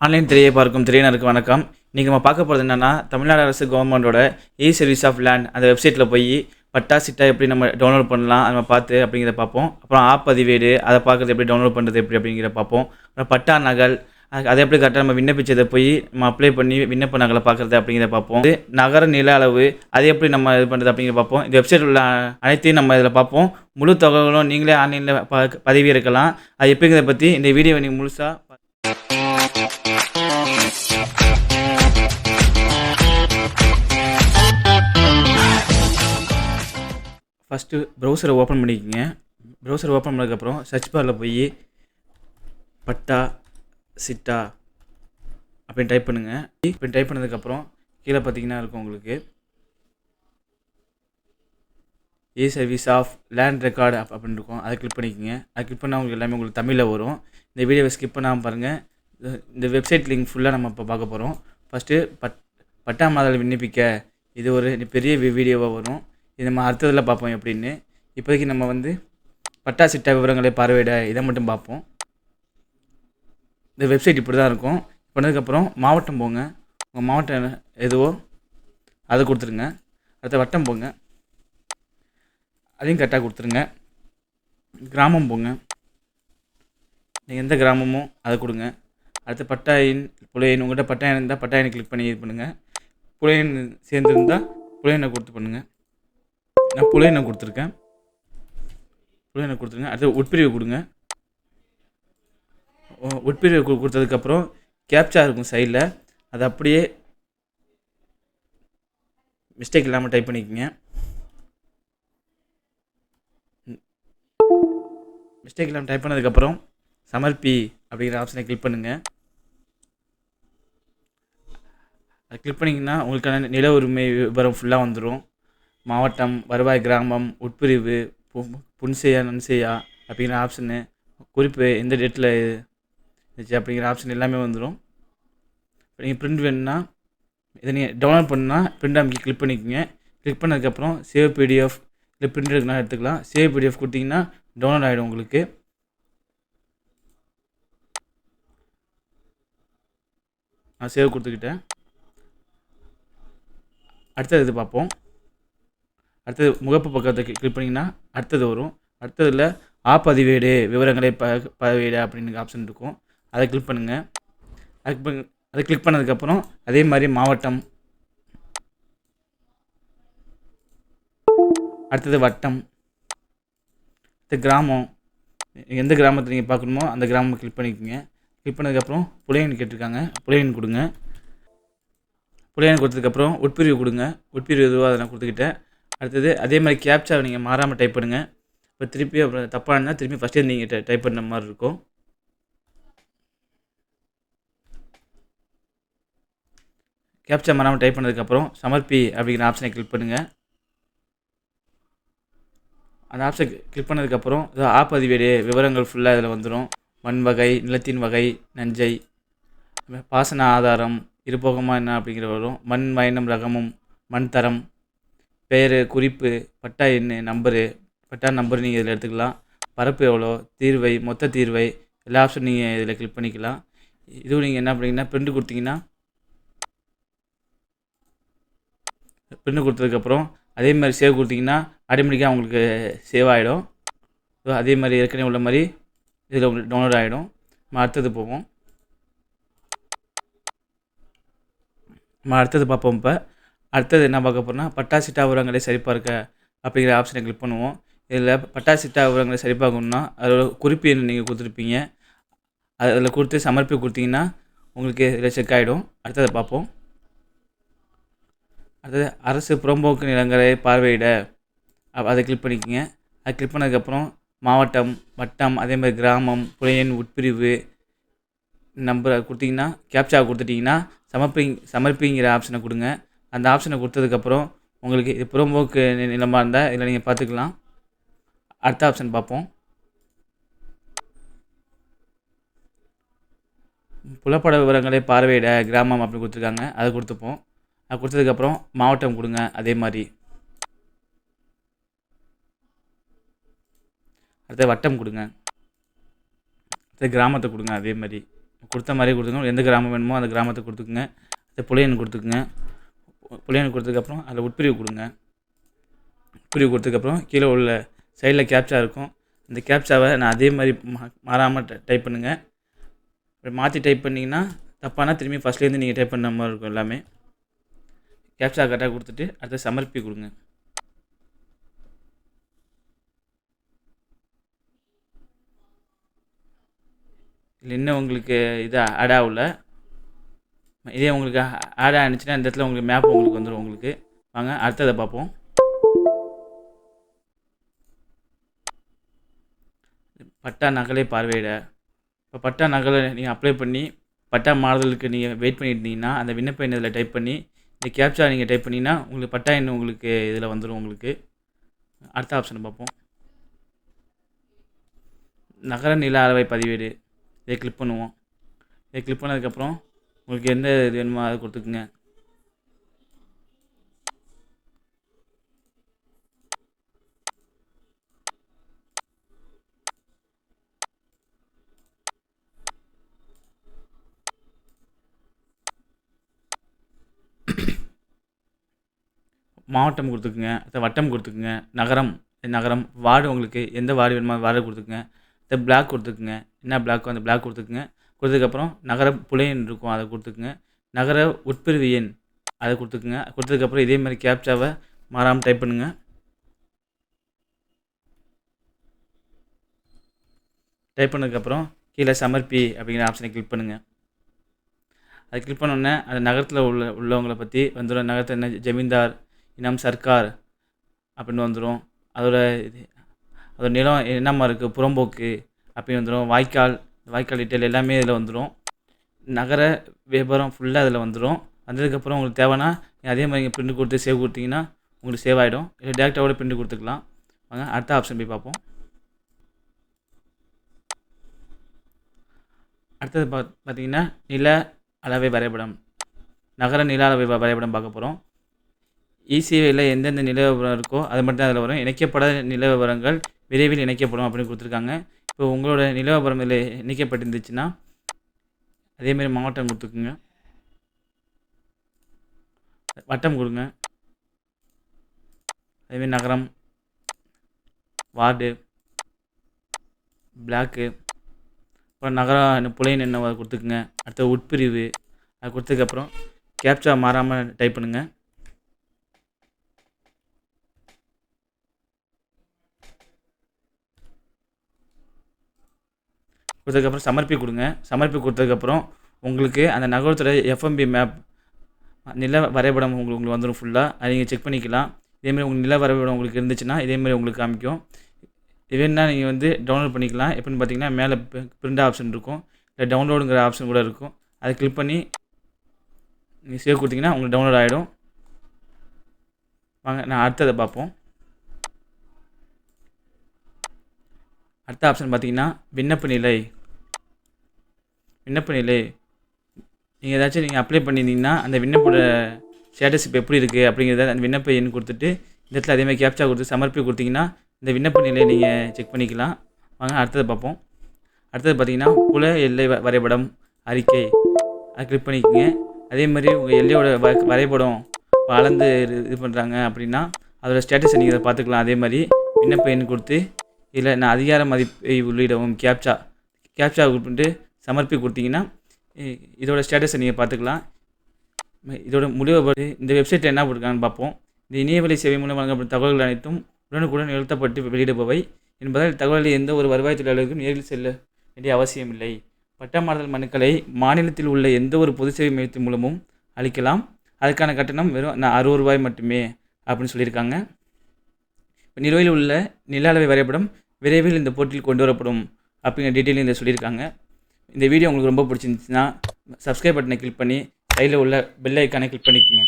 Online திரையை பார்க்கும் திரையினருக்கு வணக்கம். இன்றைக்கி நம்ம பார்க்க போகிறது என்னென்னா தமிழ்நாடு அரசு கவர்மெண்ட்டோட இ சர்வீஸ் ஆஃப் லேண்ட் அந்த வெப்சைட்டில் போய் பட்டா சிட்டா எப்படி நம்ம டவுன்லோட் பண்ணலாம் அதை நம்ம பார்த்து அப்படிங்கிறத பார்ப்போம். அப்புறம் ஆப் பதிவேடு அதை பார்க்குறது எப்படி டவுன்லோட் பண்ணுறது எப்படி அப்படிங்கிறத பார்ப்போம். அப்புறம் பட்டா நகல் அது- அதை எப்படி கரெக்டாக நம்ம விண்ணப்பிச்சதை போய் நம்ம அப்ளை பண்ணி விண்ணப்ப நகலை பார்க்குறது அப்படிங்கிறத பார்ப்போம். இது நகர நில அளவு அதை எப்படி நம்ம இது பண்ணுறது அப்படிங்கிறத பார்ப்போம். இந்த வெப்சைட் உள்ள அனைத்தையும் நம்ம இதில் பார்ப்போம். முழு தகவலும் நீங்களே ஆன்லைனில் ப பதிவிறக்கலாம். அது எப்படிங்கிறத பற்றி இந்த வீடியோவை நீங்கள் முழுசாக ஃபஸ்ட்டு ப்ரௌசரை ஓப்பன் பண்ணிக்கோங்க. ப்ரௌசர் ஓப்பன் பண்ணதுக்கப்புறம் சர்ச் பாரில் போய் பட்டா சிட்டா அப்படின்னு டைப் பண்ணுங்கள் இப்படி டைப் பண்ணதுக்கப்புறம் கீழே பார்த்தீங்கன்னா இருக்கும் உங்களுக்கு. E service of land record app அப்படின்னு இருக்கும். அதை கிளிக் பண்ணிக்கோங்க. அதை கிளிக் பண்ணால் உங்களுக்கு எல்லாமே உங்களுக்கு தமிழில் வரும். இந்த வீடியோவை ஸ்கிப் பண்ணாமல் பாருங்கள் இந்த வெப்சைட் லிங்க் ஃபுல்லாக நம்ம இப்போ பார்க்க போகிறோம் ஃபஸ்ட்டு பட் பட்டா மாதல் விண்ணப்பிக்க இது ஒரு பெரிய வீடியோவாக வரும். இது நம்ம அடுத்ததில் பார்ப்போம் எப்படின்னு. இப்போதைக்கு நம்ம வந்து பட்டா சிட்டா விவரங்களை பார்வையிட இதை மட்டும் பார்ப்போம். இந்த வெப்சைட் இப்படி தான் இருக்கும். பண்ணதுக்கப்புறம் மாவட்டம் போங்க. உங்கள் மாவட்டம் எதுவோ அதை கொடுத்துருங்க. அடுத்த வட்டம் போங்க. அதையும் கரெக்டாக கொடுத்துருங்க. கிராமம் போங்க. நீங்கள் எந்த கிராமமோ அதை கொடுங்க. அடுத்து பட்டாயின் புலையன் உங்கள்கிட்ட பட்டாயன் இருந்தால் பட்டாயனை கிளிக் பண்ணி இது பண்ணுங்கள் புலையன் சேர்ந்துருந்தால் புலையனை கொடுத்து பண்ணுங்கள் நான் புலையனை கொடுத்துருக்கேன். புலையனை கொடுத்துருங்க அடுத்து உட்பிரிவு கொடுங்க. உட்பிரிவு கொடுத்ததுக்கப்புறம் கேப்சா இருக்கும் சைடில் அதை அப்படியே மிஸ்டேக் இல்லாமல் டைப் பண்ணிக்கோங்க. மிஸ்டேக் இல்லாமல் டைப் பண்ணதுக்கப்புறம் சமர்ப்பி அப்படிங்கிற ஆப்ஷனை கிளிக் பண்ணுங்கள் அதை கிளிக் பண்ணிங்கன்னா உங்களுக்கான நில உரிமை விவரம் ஃபுல்லாக வந்துடும் மாவட்டம் வருவாய் கிராமம் உட்பிரிவு புன்செய்யா நன்செய்யா அப்படிங்கிற ஆப்ஷனு குறிப்பு எந்த டேட்டில் இருந்துச்சு அப்படிங்கிற ஆப்ஷன் எல்லாமே வந்துடும் இப்போ நீங்கள் பிரிண்ட் வேணும்னா இதை நீங்கள் டவுன்லோட் பண்ணால் பிரிண்ட் அமைக்க கிளிக் பண்ணிக்கோங்க. கிளிக் பண்ணதுக்கப்புறம் சேவ் பிடிஎஃப் இல்லை பிரிண்ட் எடுக்கலாம் எடுத்துக்கலாம். சேவ் பிடிஎஃப் கொடுத்தீங்கன்னா டவுன்லோட் ஆகிடும் உங்களுக்கு. நான் சேவ் கொடுத்துக்கிட்டேன். அடுத்தது பார்ப்போம். அடுத்தது முகப்பு பக்கத்தை கிளிக் பண்ணிங்கன்னா அடுத்தது வரும். அடுத்ததில் ஆ பதிவேடு விவரங்களை ப பதிவேடு அப்படின்னு ஆப்ஷன் இருக்கும். அதை கிளிக் பண்ணுங்கள் அதுக்கு பண்ண அதை கிளிக் பண்ணதுக்கப்புறம் அதே மாதிரி மாவட்டம். அடுத்தது வட்டம். அடுத்து கிராமம். எந்த கிராமத்தை நீங்கள் பார்க்கணுமோ அந்த கிராமம் கிளிக் பண்ணிக்கோங்க. கிளிக் பண்ணதுக்கப்புறம் புலையன் கேட்டிருக்காங்க. புலையன் கொடுங்க. புலையன் கொடுத்ததுக்கப்புறம் உட்பிரிவு கொடுங்க. உட்பிரிவு எதுவோ அதை நான் கொடுத்துக்கிட்டேன். அடுத்தது அதே மாதிரி கேப்சா நீங்கள் மாறாமல் டைப் பண்ணுங்கள் இப்போ திருப்பி அப்புறம் தப்பானா திருப்பி ஃபஸ்ட்டே நீங்கள் டைப் பண்ண மாதிரி இருக்கும். கேப்சா மாறாமல் டைப் பண்ணதுக்கப்புறம் சமர்ப்பி அப்படிங்கிற ஆப்ஷனை கிளிக் பண்ணுங்கள் அந்த ஆப்ஷன் கிளிக் பண்ணதுக்கப்புறம் இது ஆப் பதிவேடு விவரங்கள் ஃபுல்லாக இதில் வந்துடும் மண் வகை நிலத்தின் வகை நஞ்சை பாசன ஆதாரம் இருபோகமாக என்ன அப்படிங்கிற வரும். மண் மயனம் ரகமும் மண் தரம் பெயர் குறிப்பு பட்டா எண்ணு நம்பரு. பட்டா நம்பர் நீங்கள் இதில் எடுத்துக்கலாம். பரப்பு எவ்வளோ? தீர்வை மொத்த தீர்வை. எல்லா ஆப்ஷன் நீங்கள் இதில் கிளிக் பண்ணிக்கலாம். இதுவும் நீங்கள் என்ன பண்ணிங்கன்னா பிரிண்ட் கொடுத்தீங்கன்னா பிரிண்ட் கொடுத்ததுக்கப்புறம் அதே மாதிரி சேவ் கொடுத்தீங்கன்னா ஆட்டோமேட்டிக்காக உங்களுக்கு சேவ் ஆகிடும் ஸோ அதே மாதிரி ஏற்கனவே உள்ள மாதிரி இதில் உங்களுக்கு டவுன்லோட் ஆகிடும் நம்ம அடுத்தது போவோம். நம்ம அடுத்தது பார்ப்போம் இப்போ. அடுத்தது என்ன பார்க்க போகிறோம்னா பட்டாசிட்டா சிட்டா சரிபார்க்க அப்படிங்கிற ஆப்ஷனை கிளிக் பண்ணுவோம். இதில் பட்டாசிட்டா உரங்களை சரிபார்க்கணும்னா அதோட குறிப்பு எண் நீங்கள் கொடுத்துருப்பீங்க. அதில் கொடுத்து சமர்ப்பி கொடுத்தீங்கன்னா உங்களுக்கு இதில் செக் ஆகிடும் அடுத்ததை பார்ப்போம். அடுத்தது அரசு புறம்போக்கு நிலங்களை பார்வையிட அதை கிளிக் பண்ணிக்கோங்க. அதை கிளிக் பண்ணதுக்கப்புறம் மாவட்டம் வட்டம் அதே மாதிரி கிராமம் புலையன் உட்பிரிவு நம்பரை கொடுத்தீங்கன்னா கேப்சா கொடுத்துட்டிங்கன்னா சமர்ப்பி சமர்ப்பிங்கிற ஆப்ஷனை கொடுங்க. அந்த ஆப்ஷனை கொடுத்ததுக்கப்புறம் உங்களுக்கு இது ப்ரோமோக்கு நிலமாக இருந்தால் இதில் நீங்கள் பார்த்துக்கலாம் அடுத்த ஆப்ஷன் பார்ப்போம். புலப்பட விவரங்களை பார்வையிட கிராமம் அப்படி கொடுத்துருக்காங்க. அதை கொடுத்துப்போம். அது கொடுத்ததுக்கப்புறம் மாவட்டம் கொடுங்க. அதே மாதிரி. அடுத்து வட்டம் கொடுங்க. அடுத்து கிராமத்தை கொடுங்க. அதே மாதிரி. கொடுத்த மாதிரி கொடுத்துக்கோங்க எந்த கிராமம் வேணுமோ அந்த கிராமத்தை கொடுத்துக்குங்க. அடுத்து புலையன் கொடுத்துக்குங்க. புலையன் கொடுத்ததுக்கப்புறம் அதில் உட்பிரிவு கொடுங்க. உட்பிரிவு கொடுத்ததுக்கப்புறம் கீழே உள்ள சைடில் கேப்சா இருக்கும். இந்த கேப்சாவை நான் அதே மாதிரி மா மாறாமல் டைப் பண்ணுங்கள் மாற்றி டைப் பண்ணிங்கன்னா தப்பானா திரும்பி ஃபஸ்ட்லேருந்து நீங்கள் டைப் பண்ண மாதிரி இருக்கும் எல்லாமே. கேப்சா கரெக்டாக கொடுத்துட்டு அடுத்து சமர்ப்பி கொடுங்க. இல்லை இன்னும் உங்களுக்கு இது ஆட் ஆகல. இதே உங்களுக்கு ஆட் ஆனிச்சுன்னா இந்த இடத்துல உங்களுக்கு மேப் உங்களுக்கு வந்துடும் உங்களுக்கு. வாங்க அடுத்ததை பார்ப்போம். பட்டா நகலை பார்வையிட. இப்போ பட்டா நகலை நீங்கள் அப்ளை பண்ணி பட்டா மாறுதலுக்கு நீங்கள் வெயிட் பண்ணிட்டு இருந்தீங்கன்னா அந்த விண்ணப்ப எண் இதில் டைப் பண்ணி இந்த கேப்சா நீங்கள் டைப் பண்ணிங்கன்னா உங்களுக்கு பட்டா எண் உங்களுக்கு இதில் வந்துடும் உங்களுக்கு. அடுத்த ஆப்ஷனை பார்ப்போம். நகர நில அளவை பதிவேடு. இதை கிளிக் பண்ணுவோம். இதை கிளிக் பண்ணதுக்கப்புறம் உங்களுக்கு எந்த இது வேணுமோ அதை கொடுத்துக்குங்க. மாவட்டம் கொடுத்துக்குங்க வட்டம் கொடுத்துக்குங்க நகரம் நகரம் வார்டு உங்களுக்கு எந்த வார்டு வேணுமோ அந்த வார்டு கொடுத்துக்குங்க. இந்த பிளாக் கொடுத்துக்குங்க என்ன பிளாக்கோ அந்த பிளாக் கொடுத்துக்குங்க. கொடுத்ததுக்கப்புறம் நகர புலையன் இருக்கும் அதை கொடுத்துக்குங்க. நகர உட்பிரிவு எண் அதை கொடுத்துக்குங்க. கொடுத்ததுக்கப்புறம் இதே மாதிரி கேப்சாவை மாறாமல் டைப் பண்ணுங்கள் டைப் பண்ணதுக்கப்புறம் கீழே சமர்ப்பி அப்படிங்கிற ஆப்ஷனை கிளிக் பண்ணுங்கள் அதை கிளிக் பண்ணோன்னே அந்த நகரத்தில் உள்ள உள்ளவங்களை பற்றி வந்துடும் நகரத்தில் என்ன ஜமீன்தார் இனம் சர்க்கார் அப்படின்னு வந்துடும் அதோட இது அதோட நிலம் என்னம்மா இருக்குது புறம்போக்கு அப்படின்னு வந்துடும் வாய்க்கால் வாய்க்கால் டீட்டெயில் எல்லாமே இதில் வந்துடும் நகர வியாபாரம் ஃபுல்லாக அதில் வந்துடும் வந்ததுக்கப்புறம் உங்களுக்கு தேவைன்னா அதே மாதிரி நீங்கள் பிரிண்ட் கொடுத்து சேவ் கொடுத்தீங்கன்னா உங்களுக்கு சேவ் ஆகிடும் இல்லை டேரெக்டாக பிரிண்ட் கொடுத்துக்கலாம். வாங்க அடுத்த ஆப்ஷன் போய் பார்ப்போம். அடுத்தது பா பார்த்தீங்கன்னா நில அளவை வரைபடம். நகர நில அளவை வரைபடம் பார்க்க போகிறோம் இசிஐயில் எந்தெந்த நில விவரம் இருக்கோ அது மட்டும் தான் அதில் வரும். இணைக்கப்படாத நில விவரங்கள் விரைவில் இணைக்கப்படும் அப்படின்னு கொடுத்துருக்காங்க. இப்போ உங்களோட நில விவரம் இதில் இணைக்கப்பட்டிருந்துச்சுன்னா அதேமாரி மாவட்டம் கொடுத்துக்குங்க. வட்டம் கொடுங்க. அதேமாரி நகரம் வார்டு பிளாக்கு அப்புறம் நகரம் புலையின் என்ன கொடுத்துக்குங்க. அடுத்த உட்பிரிவு அது கொடுத்ததுக்கப்புறம் கேப்சா மாறாமல் டைப் பண்ணுங்கள் கொடுத்ததுக்கப்புறம் சமர்ப்பி கொடுங்க. சமர்ப்பி கொடுத்ததுக்கப்புறம் உங்களுக்கு அந்த நகரத்தோட எஃப்எம்பி மேப் நில வரைபடம் உங்களுக்கு உங்களுக்கு வந்துடும் ஃபுல்லாக அதை நீங்கள் செக் பண்ணிக்கலாம். இதேமாதிரி உங்கள் நில வரைபடம் உங்களுக்கு இருந்துச்சுன்னா இதேமாதிரி உங்களுக்கு காமிக்கும். இது வேணுன்னா நீங்கள் வந்து டவுன்லோட் பண்ணிக்கலாம். எப்படின்னு பார்த்தீங்கன்னா மேலே பிரிண்ட் ஆப்ஷன் இருக்கும். இல்லை டவுன்லோடுங்கிற ஆப்ஷன் கூட இருக்கும். அதை கிளிக் பண்ணி நீங்கள் சேவ் கொடுத்தீங்கன்னா உங்களுக்கு டவுன்லோட் ஆகிடும் வாங்க நான் அடுத்ததை பார்ப்போம். அடுத்த ஆப்ஷன் பார்த்தீங்கன்னா விண்ணப்ப நிலை. விண்ணப்ப நிலை. நீங்கள் ஏதாச்சும் நீங்கள் அப்ளை பண்ணியிருந்தீங்கன்னா அந்த விண்ணப்போட ஸ்டேட்டஸ் இப்போ எப்படி இருக்குது அப்படிங்கிறத அந்த விண்ணப்ப எண் கொடுத்துட்டு இந்த இடத்துல அதேமாதிரி கேப்ச்சா கொடுத்து சமர்ப்பி கொடுத்தீங்கன்னா இந்த விண்ணப்ப நிலையை நீங்கள் செக் பண்ணிக்கலாம். வாங்க அடுத்தது பார்ப்போம். அடுத்தது பார்த்தீங்கன்னா புல எல்லை வ- வரைபடம் அறிக்கை. அதை கிளிக் பண்ணிக்கோங்க. அதே மாதிரி உங்கள் எல்லையோட வ வரைபடம் வளர்ந்து இது- இது பண்ணுறாங்க அப்படின்னா அதோட ஸ்டேட்டஸை நீங்கள் பார்த்துக்கலாம். அதே மாதிரி விண்ணப்ப எண் கொடுத்து இதில் நான் அதிகார மதிப்பை உள்ளிடவும் கேப்ச்சா கேப்ச்சா கொடுத்துட்டு சமர்ப்பி கொடுத்தீங்கன்னா இதோட ஸ்டேட்டஸை நீங்கள் பார்த்துக்கலாம். இதோட முடிவு இந்த வெப்சைட்டில் என்ன போட்டிருக்காங்கன்னு பார்ப்போம். இந்த இணையவழி சேவை மூலம் வழங்கப்படும் தகவல்கள் அனைத்தும் உடனுக்குடன் எழுத்தப்பட்டு வெளியிடுபவை என்பதால் தகவலில் எந்த ஒரு வருவாய் தொழிலாளருக்கும் நேரில் செல்ல வேண்டிய அவசியமில்லை பட்டா மாறுதல் மனுக்களை மாநிலத்தில் உள்ள எந்த ஒரு பொது சேவை மையத்தின் மூலமும் அளிக்கலாம். அதுக்கான கட்டணம் வெறும் அறுபது ரூபாய் மட்டுமே அப்படின்னு சொல்லியிருக்காங்க. நிலுவையில் உள்ள நில அளவை வரைபடம் விரைவில் இந்த போட்டியில் கொண்டு வரப்படும் அப்படிங்கிற டீட்டெயிலும் இதை சொல்லியிருக்காங்க. இந்த வீடியோ உங்களுக்கு ரொம்ப பிடிச்சிருந்துச்சுன்னா சப்ஸ்கிரைப் பட்டனை கிளிக் பண்ணி சைடில் உள்ள பெல் ஐக்கானை கிளிக் பண்ணிக்கோங்க.